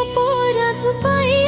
অপরাধ পাই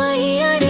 طير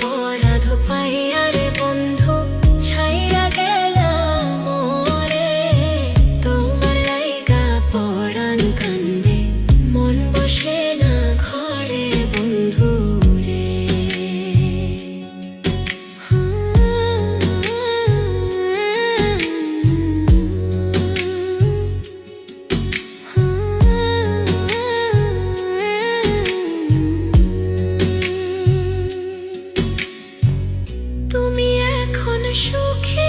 Oh. সুখী